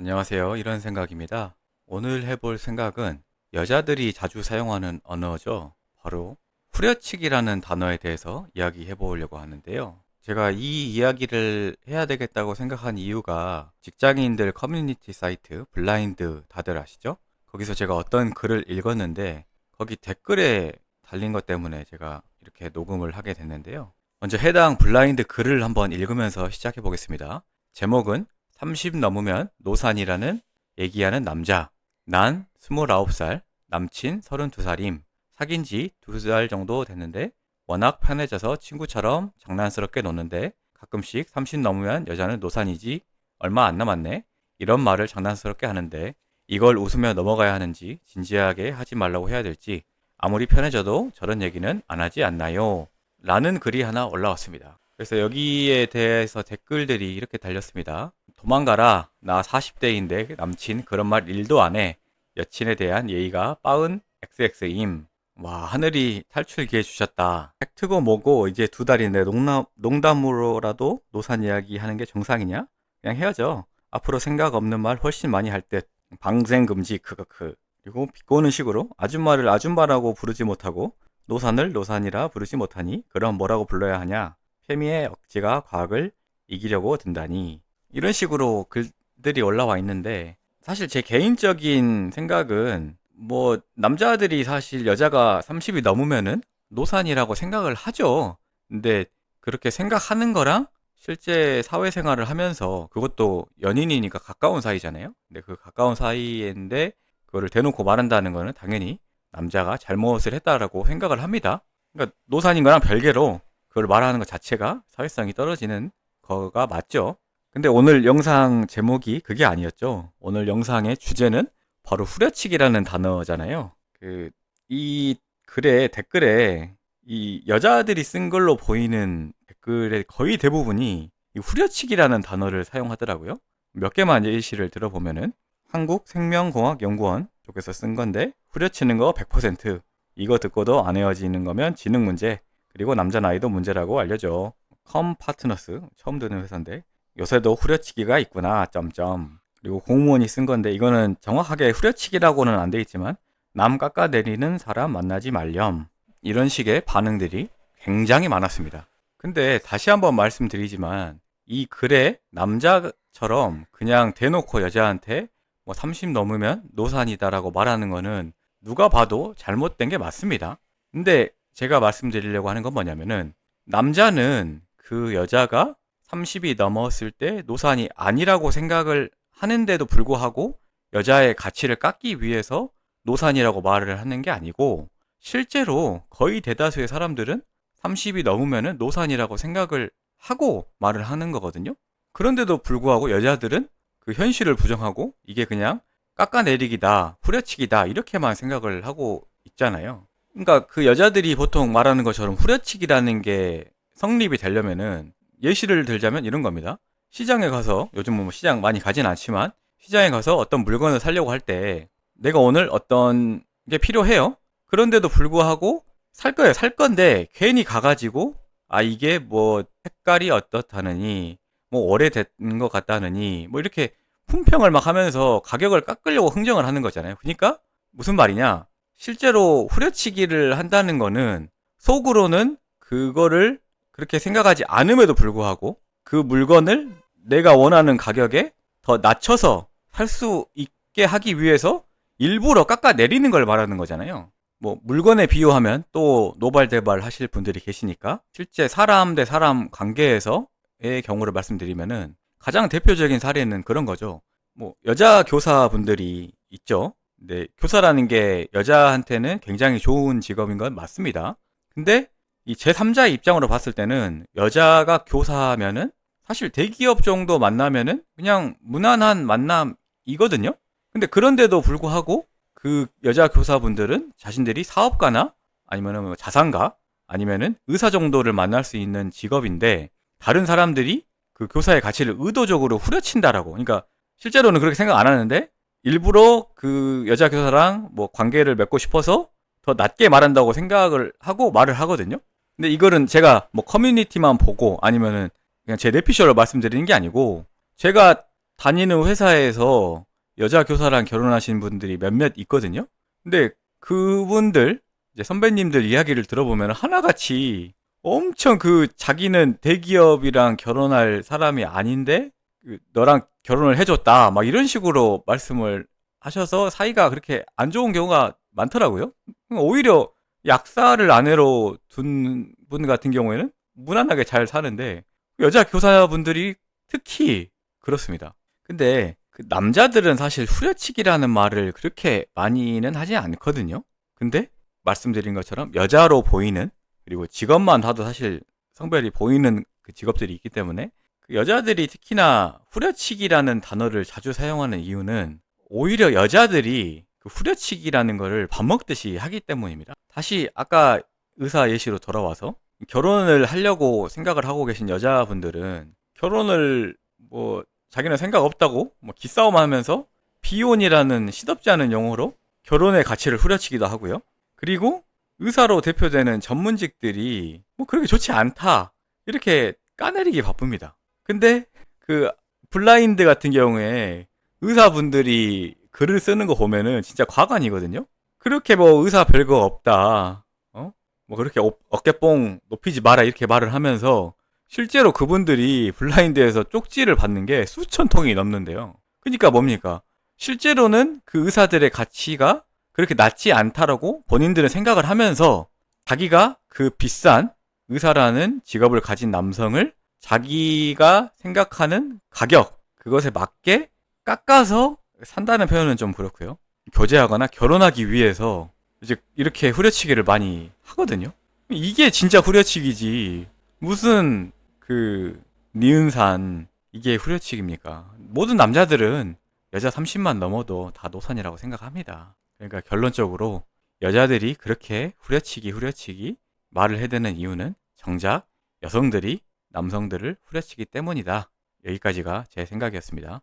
안녕하세요. 이런 생각입니다. 오늘 해볼 생각은 여자들이 자주 사용하는 언어죠. 바로 후려치기라는 단어에 대해서 이야기해 보려고 하는데요. 제가 이 이야기를 해야 되겠다고 생각한 이유가 직장인들 커뮤니티 사이트 블라인드 다들 아시죠? 거기서 제가 어떤 글을 읽었는데 거기 댓글에 달린 것 때문에 제가 이렇게 녹음을 하게 됐는데요. 먼저 해당 블라인드 글을 한번 읽으면서 시작해 보겠습니다. 제목은 30 넘으면 노산이라는 얘기하는 남자. 난 29살, 남친 32살임. 사귄 지두달 정도 됐는데 워낙 편해져서 친구처럼 장난스럽게 노는데 가끔씩 30 넘으면 여자는 노산이지 얼마 안 남았네. 이런 말을 장난스럽게 하는데 이걸 웃으며 넘어가야 하는지 진지하게 하지 말라고 해야 될지 아무리 편해져도 저런 얘기는 안 하지 않나요? 라는 글이 하나 올라왔습니다. 그래서 여기에 대해서 댓글들이 이렇게 달렸습니다. 도망가라. 나 40대인데 남친 그런 말 1도 안 해. 여친에 대한 예의가 빠은 XX임. 와, 하늘이 탈출 기회 주셨다. 팩트고 뭐고 이제 두 달인데 농담, 농담으로라도 노산 이야기 하는 게 정상이냐? 그냥 헤어져. 앞으로 생각 없는 말 훨씬 많이 할 듯. 방생 금지 크크크. 그리고 비꼬는 식으로 아줌마를 아줌마라고 부르지 못하고 노산을 노산이라 부르지 못하니 그럼 뭐라고 불러야 하냐? 페미의 억지가 과학을 이기려고 든다니. 이런 식으로 글들이 올라와 있는데 사실 제 개인적인 생각은 뭐 남자들이 사실 여자가 30이 넘으면은 노산이라고 생각을 하죠. 근데 그렇게 생각하는 거랑 실제 사회생활을 하면서 그것도 연인이니까 가까운 사이잖아요. 근데 그 가까운 사이인데 그거를 대놓고 말한다는 거는 당연히 남자가 잘못을 했다라고 생각을 합니다. 그러니까 노산인 거랑 별개로 그걸 말하는 것 자체가 사회성이 떨어지는 거가 맞죠. 근데 오늘 영상 제목이 그게 아니었죠. 오늘 영상의 주제는 바로 후려치기라는 단어잖아요. 그, 이 글에, 댓글에 이 여자들이 쓴 걸로 보이는 댓글의 거의 대부분이 이 후려치기라는 단어를 사용하더라고요. 몇 개만 예시를 들어보면은 한국생명공학연구원 쪽에서 쓴 건데 후려치는 거 100% 이거 듣고도 안 헤어지는 거면 지능 문제 그리고 남자 나이도 문제라고 알려줘. 컴 파트너스 처음 듣는 회사인데 요새도 후려치기가 있구나. 점점. 그리고 공무원이 쓴 건데 이거는 정확하게 후려치기라고는 안 돼 있지만 남 깎아내리는 사람 만나지 말렴. 이런 식의 반응들이 굉장히 많았습니다. 근데 다시 한번 말씀드리지만 이 글에 남자처럼 그냥 대놓고 여자한테 뭐 30 넘으면 노산이다라고 말하는 거는 누가 봐도 잘못된 게 맞습니다. 근데 제가 말씀드리려고 하는 건 뭐냐면은 남자는 그 여자가 30이 넘었을 때 노산이 아니라고 생각을 하는데도 불구하고 여자의 가치를 깎기 위해서 노산이라고 말을 하는 게 아니고 실제로 거의 대다수의 사람들은 30이 넘으면은 노산이라고 생각을 하고 말을 하는 거거든요. 그런데도 불구하고 여자들은 그 현실을 부정하고 이게 그냥 깎아내리기다, 후려치기다 이렇게만 생각을 하고 있잖아요. 그러니까 그 여자들이 보통 말하는 것처럼 후려치기라는 게 성립이 되려면은 예시를 들자면 이런 겁니다. 시장에 가서 요즘 뭐 시장 많이 가진 않지만 시장에 가서 어떤 물건을 사려고 할 때 내가 오늘 어떤 게 필요해요. 그런데도 불구하고 살 거예요. 살 건데 괜히 가가지고 아 이게 뭐 색깔이 어떻다느니 뭐 오래된 것 같다느니 뭐 이렇게 품평을 막 하면서 가격을 깎으려고 흥정을 하는 거잖아요. 그러니까 무슨 말이냐? 실제로 후려치기를 한다는 거는 속으로는 그거를 그렇게 생각하지 않음에도 불구하고 그 물건을 내가 원하는 가격에 더 낮춰서 살 수 있게 하기 위해서 일부러 깎아내리는 걸 말하는 거잖아요. 뭐 물건에 비유하면 또 노발대발 하실 분들이 계시니까 실제 사람 대 사람 관계에서의 경우를 말씀드리면은 가장 대표적인 사례는 그런 거죠. 뭐 여자 교사분들이 있죠. 근데 교사라는 게 여자한테는 굉장히 좋은 직업인 건 맞습니다. 근데 이 제3자의 입장으로 봤을 때는 여자가 교사면은 사실 대기업 정도 만나면은 그냥 무난한 만남이거든요. 근데 그런데도 불구하고 그 여자 교사분들은 자신들이 사업가나 아니면은 뭐 자산가 아니면은 의사 정도를 만날 수 있는 직업인데 다른 사람들이 그 교사의 가치를 의도적으로 후려친다라고. 그러니까 실제로는 그렇게 생각 안 하는데 일부러 그 여자 교사랑 뭐 관계를 맺고 싶어서 더 낮게 말한다고 생각을 하고 말을 하거든요. 근데 이거는 제가 뭐 커뮤니티만 보고 아니면은 그냥 제 내피셜로 말씀드리는 게 아니고 제가 다니는 회사에서 여자 교사랑 결혼하신 분들이 몇몇 있거든요. 근데 그분들 이제 선배님들 이야기를 들어보면 하나같이 엄청 그 자기는 대기업이랑 결혼할 사람이 아닌데 그 너랑 결혼을 해줬다 막 이런 식으로 말씀을 하셔서 사이가 그렇게 안 좋은 경우가 많더라고요. 오히려 약사를 아내로 둔 분 같은 경우에는 무난하게 잘 사는데 여자 교사분들이 특히 그렇습니다. 근데 그 남자들은 사실 후려치기라는 말을 그렇게 많이는 하지 않거든요. 근데 말씀드린 것처럼 여자로 보이는 그리고 직업만 봐도 사실 성별이 보이는 그 직업들이 있기 때문에 그 여자들이 특히나 후려치기라는 단어를 자주 사용하는 이유는 오히려 여자들이 그 후려치기라는 거를 밥 먹듯이 하기 때문입니다. 다시 아까 의사 예시로 돌아와서 결혼을 하려고 생각을 하고 계신 여자분들은 결혼을 뭐 자기는 생각 없다고 뭐 기싸움 하면서 비혼이라는 시덥지 않은 용어로 결혼의 가치를 후려치기도 하고요. 그리고 의사로 대표되는 전문직들이 뭐 그렇게 좋지 않다. 이렇게 까내리기 바쁩니다. 근데 그 블라인드 같은 경우에 의사분들이 글을 쓰는 거 보면은 진짜 과관이거든요. 그렇게 뭐 의사 별거 없다. 어? 뭐 그렇게 어, 어깨뽕 높이지 마라 이렇게 말을 하면서 실제로 그분들이 블라인드에서 쪽지를 받는 게 수천 통이 넘는데요. 그러니까 뭡니까? 실제로는 그 의사들의 가치가 그렇게 낮지 않다라고 본인들은 생각을 하면서 자기가 그 비싼 의사라는 직업을 가진 남성을 자기가 생각하는 가격 그것에 맞게 깎아서 산다는 표현은 좀 그렇고요. 교제하거나 결혼하기 위해서 이제 이렇게 후려치기를 많이 하거든요. 이게 진짜 후려치기지. 무슨 그 니은산 이게 후려치기입니까? 모든 남자들은 여자 30만 넘어도 다 노선이라고 생각합니다. 그러니까 결론적으로 여자들이 그렇게 후려치기 후려치기 말을 해대는 이유는 정작 여성들이 남성들을 후려치기 때문이다. 여기까지가 제 생각이었습니다.